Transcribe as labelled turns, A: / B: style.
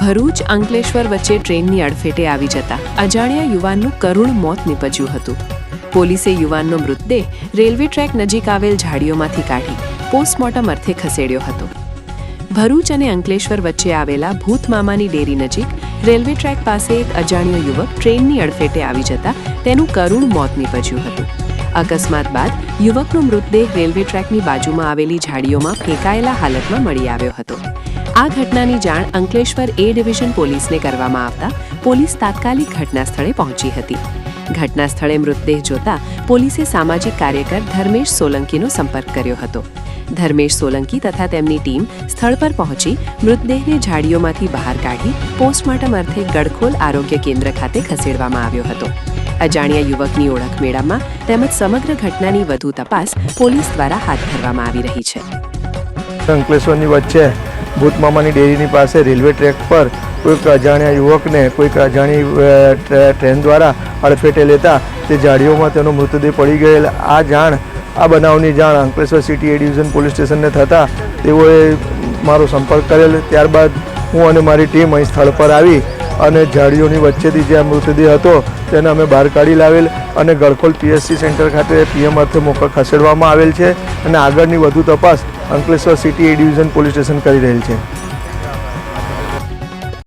A: ભરૂચ અંકલેશ્વર વચ્ચે ટ્રેનની અડફેટે આવી જતા અજાણ્યા યુવાનનું કરુણ મોત નીપજ્યું હતું. પોલીસે યુવાનનો મૃતદેહ રેલવે ટ્રેક નજીક આવેલ ઝાડીઓમાંથી કાઢી પોસ્ટમોર્ટમ અર્થે ખસેડ્યો હતો. ભરૂચ અને અંકલેશ્વર વચ્ચે આવેલા ભૂતમામાની ડેરી નજીક રેલવે ટ્રેક પાસે એક અજાણ્યો યુવક ટ્રેનની અડફેટે આવી જતા તેનું કરુણ મોત નીપજ્યું હતું. અકસ્માત બાદ યુવકનો મૃતદેહ રેલવે ટ્રેકની બાજુમાં આવેલી ઝાડીઓમાં ફેંકાયેલા હાલતમાં મળી આવ્યો હતો. આ ઘટનાની જાણ અંકલેશ્વર એ ડિવિઝન પોલીસને કરવામાં આવતા પોલીસ તાત્કાલિક ઘટના સ્થળે પહોંચી હતી. ઘટના સ્થળે મૃતદેહ જોતા પોલીસે સામાજિક કાર્યકર ધર્મેશ સોલંકીનો સંપર્ક કર્યો હતો. ધર્મેશ સોલંકી તથા તેમની ટીમ સ્થળ પર પહોંચી મૃતદેહને ઝાડીઓમાંથી બહાર કાઢી પોસ્ટમોર્ટમ અર્થે ગડખોલ આરોગ્ય કેન્દ્ર ખાતે ખસેડવામાં આવ્યો હતો. અજાણ્યા યુવકની ઓળખ મેળામાં તેમજ સમગ્ર ઘટનાની વધુ તપાસ પોલીસ દ્વારા હાથ ધરવામાં આવી રહી છે.
B: અંકલેશ્વરની વચ્ચે ભૂતમામાની ડેરીની પાસે રેલવે ટ્રેક પર કોઈક અજાણ્યા યુવકને કોઈક અજાણી ટ્રેન દ્વારા અડફેટે લેતા તે ઝાડીઓમાં તેનો મૃતદેહ પડી ગયેલ. આ જાણ, આ બનાવની જાણ Ankleshwar city A division police સ્ટેશનને થતાં તેઓએ મારો સંપર્ક કરેલ. ત્યારબાદ હું અને મારી ટીમ અહીં સ્થળ પર આવી અને ઝાડીઓની વચ્ચેથી જે મૃતદેહ હતો, તેને અમે બહાર કાઢી લાવેલ અને ગળખોલ પીએસસી સેન્ટર ખાતે પીએમ અર્થે મોકલ ખસેડવામાં આવેલ છે અને આગળની વધુ તપાસ Ankleshwar city A division police station કરી રહેલ છે.